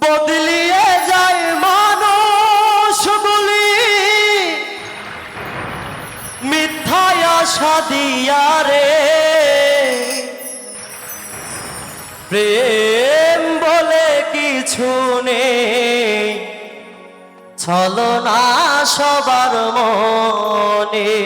বদলিয়ে যায় মানুষগুলি মিথ্যায় আশা দিয়া রে। প্রেম বলে কিছু নেই। ছলনা সবার মনে।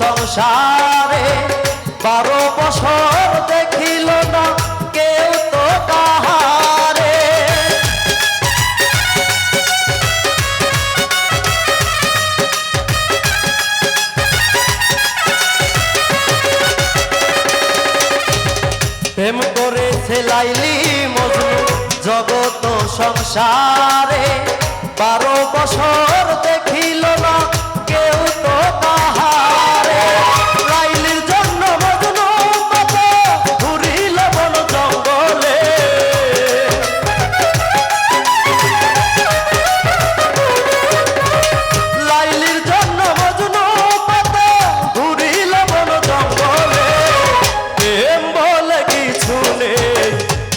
সংসারে বারো বছর দেখিল না কেউ তো কাহারে। প্রেম করে সেলাইলি মজনু জগত সংসারে বারো বছর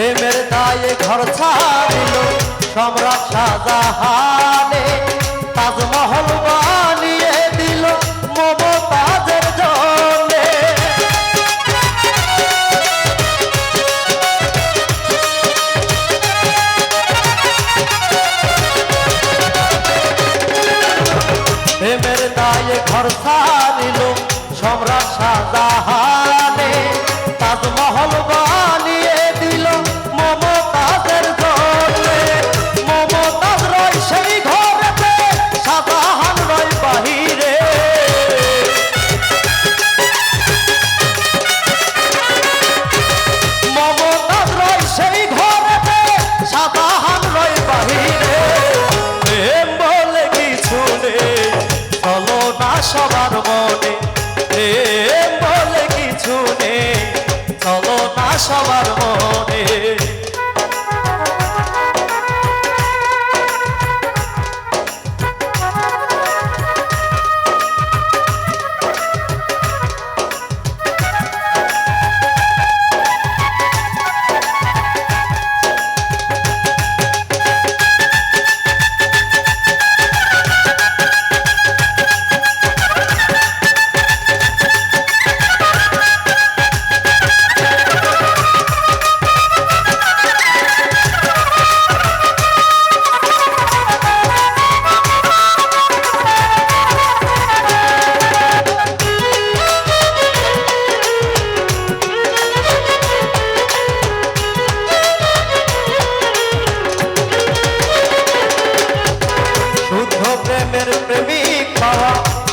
প্রেমের দায়ে ঘর ছাড়িল, সম্রাট শাহজাহানে তাজমহল বানিয়ে দিল মমতাজের জন্যে। প্রেমের দায়ে ঘর ছাড়িল, সম্রাট শাহজাহানে সবার মনে।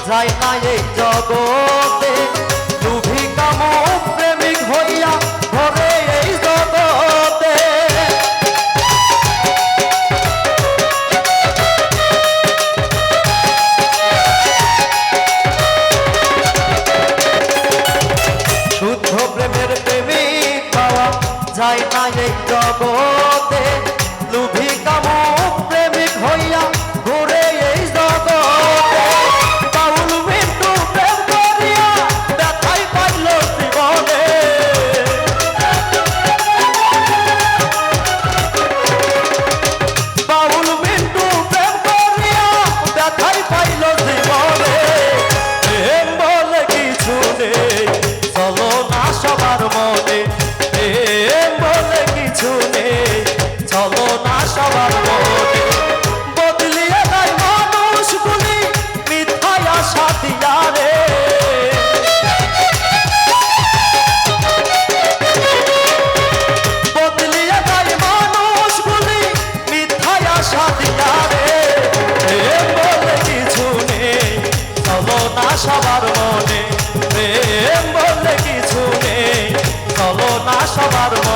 যায় না এই জগতে। দুভিকাম প্রেমিক হইয়া ঘরে এই জগতে। শুদ্ধ প্রেমের প্রেমিক পাওয়া যায় না এই salvado.